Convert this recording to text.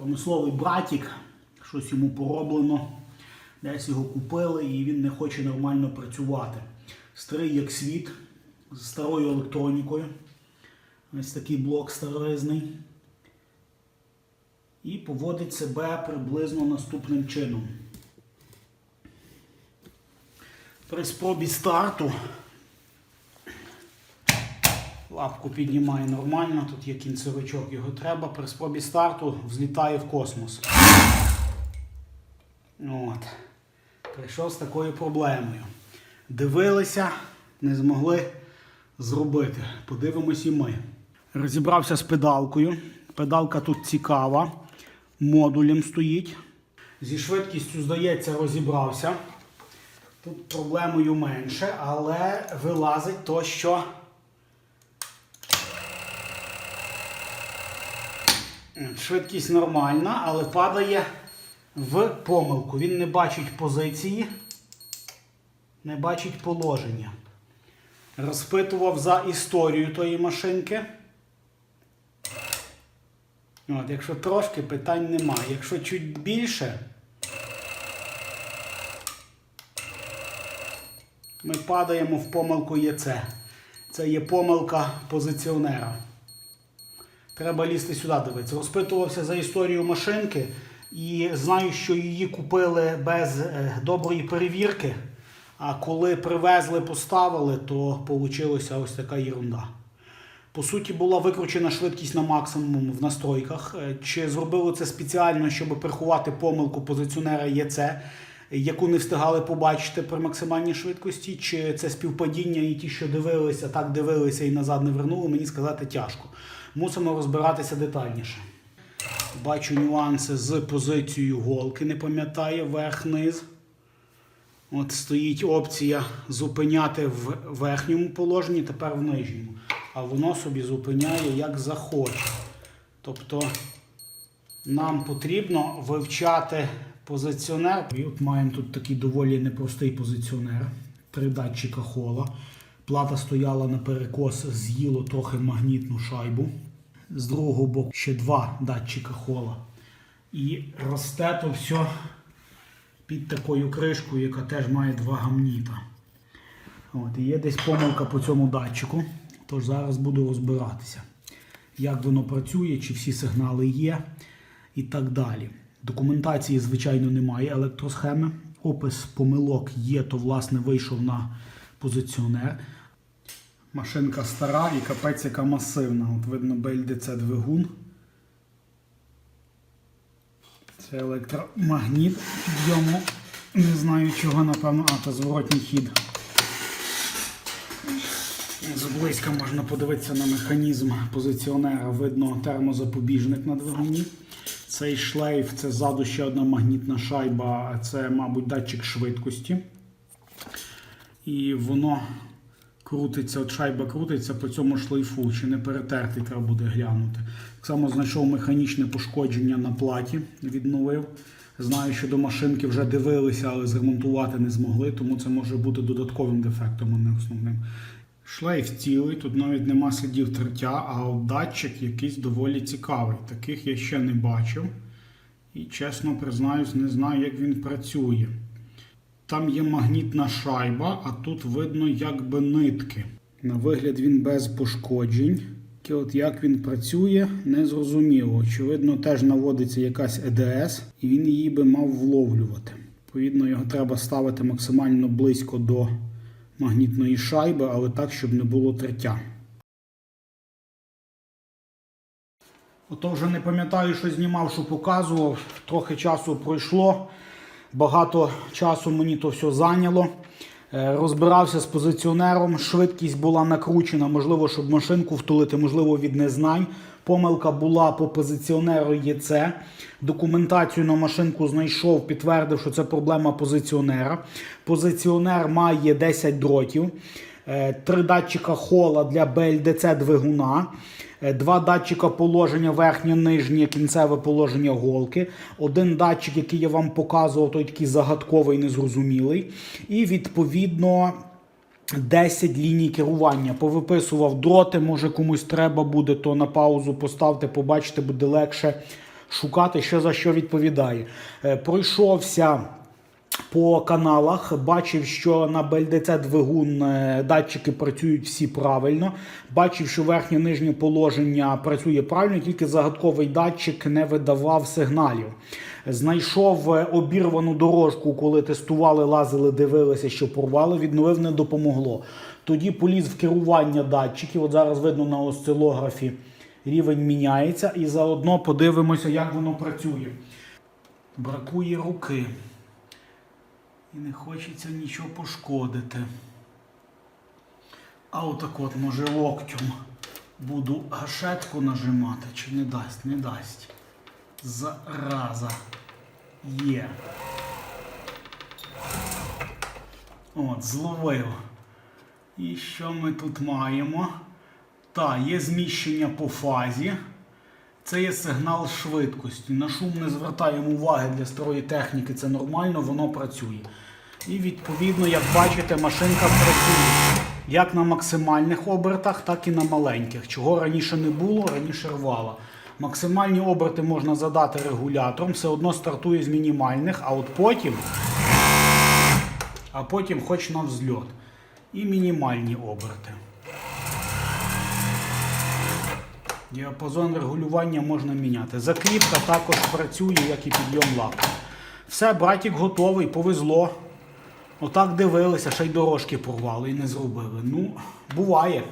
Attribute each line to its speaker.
Speaker 1: Промисловий братік, щось йому пороблено. Десь його купили і він не хоче нормально працювати. Старий як світ, з старою електронікою. Ось такий блок старезний. І поводить себе приблизно наступним чином. При спробі старту лапку піднімає нормально, тут є кінцевичок, його треба. При спробі старту взлітає в космос. От. Прийшов з такою проблемою. Дивилися, не змогли зробити. Подивимось і ми. Розібрався з педалкою. Педалка тут цікава. Модулем стоїть. Зі швидкістю, здається, розібрався. Тут проблемою менше, але вилазить то, що швидкість нормальна, але падає в помилку. Він не бачить позиції, не бачить положення. Розпитував за історію тої машинки. От, якщо трошки, питань немає. Якщо чуть більше, ми падаємо в помилку ЄЦ. Це є помилка позиціонера. Треба лізти сюди дивитися. Розпитувався за історію машинки і знаю, що її купили без е, доброї перевірки. А коли привезли, поставили, то вийшла ось така ерунда. По суті, була викручена швидкість на максимум в настройках. Е, Чи зробили це спеціально, щоб приховати помилку позиціонера ЄЦ, яку не встигали побачити при максимальній швидкості, чи це співпадіння і ті, що дивилися, так дивилися і назад не вернули, мені сказати тяжко. Мусимо розбиратися детальніше. Бачу нюанси з позицією голки, не пам'ятаю, верх-низ. От стоїть опція зупиняти в верхньому положенні, тепер в нижньому. А воно собі зупиняє як захоче. Тобто нам потрібно вивчати позиціонер. І от маємо тут такий доволі непростий позиціонер. Три датчика хола. Плата стояла на перекос, з'їло трохи магнітну шайбу. З другого боку ще два датчика хола. І росте то все під такою кришкою, яка теж має два гамніта. От, і є десь помилка по цьому датчику. Тож зараз буду розбиратися, як воно працює, чи всі сигнали є і так далі. Документації, звичайно, немає електросхеми. Опис помилок є, то власне вийшов на позиціонер. Машинка стара і капець яка масивна. От видно BLDC двигун. Це електромагніт підйому. Не знаю чого, напевно, а це зворотній хід. Зблизька можна подивитися на механізм позиціонера. Видно термозапобіжник на двигуні. Цей шлейф це ззаду ще одна магнітна шайба, це, мабуть, датчик швидкості. І воно крутиться, от шайба крутиться по цьому шлейфу, чи не перетертий, треба буде глянути. Так само знайшов механічне пошкодження на платі, відновив. Знаю, що до машинки вже дивилися, але зремонтувати не змогли, тому це може бути додатковим дефектом, а не основним. Шлейф цілий, тут навіть нема слідів тертя, а датчик якийсь доволі цікавий. Таких я ще не бачив. І чесно признаюсь, не знаю, як він працює. Там є магнітна шайба, а тут видно якби нитки. На вигляд він без пошкоджень. Тільки От як він працює, не зрозуміло. Очевидно, теж наводиться якась ЕДС, і він її би мав вловлювати. Відповідно, його треба ставити максимально близько до магнітної шайби, але так, щоб не було тертя. Ото вже не пам'ятаю, що знімав, що показував. Трохи часу пройшло. Багато часу мені то все зайняло. Е, Розбирався з позиціонером, швидкість була накручена, можливо, щоб машинку втулити, можливо, від незнань. Помилка була по позиціонеру ЄЦ. Документацію на машинку знайшов, підтвердив, що це проблема позиціонера. Позиціонер має 10 дротів, три датчика хола для BLDC двигуна. Е, Два датчика положення верхнє-нижнє кінцеве положення голки. Один датчик, який я вам показував, той такий загадковий, незрозумілий. І відповідно 10 ліній керування. Повиписував дроти, може комусь треба буде, то на паузу поставте, побачите, буде легше шукати, що за що відповідає. Е, Пройшовся по каналах, бачив, що на БЛДЦ двигун е, датчики працюють всі правильно. Бачив, що верхнє нижнє положення працює правильно, тільки загадковий датчик не видавав сигналів. Знайшов е, обірвану дорожку, коли тестували, лазили, дивилися, що порвали, відновив, не допомогло. Тоді поліз в керування датчиків. От зараз видно на осцилографі рівень міняється, і заодно подивимося, як воно працює. Бракує руки. І не хочеться нічого пошкодити. А отак от, може, локтем буду гашетку нажимати, чи не дасть, не дасть. Зараза. Є. От, зловив. І що ми тут маємо? Та, є зміщення по фазі. Це є сигнал швидкості. На шум не звертаємо уваги для старої техніки, це нормально, воно працює. І відповідно, як бачите, машинка працює як на максимальних обертах, так і на маленьких. Чого раніше не було, раніше рвала. Максимальні оберти можна задати регулятором, все одно стартує з мінімальних, а от потім, а потім хоч на взльот. І мінімальні оберти. Діапазон регулювання можна міняти. Закріпка також працює, як і підйом лап. Все, братик готовий, повезло. Отак дивилися, ще й дорожки порвали і не зробили. Ну, буває.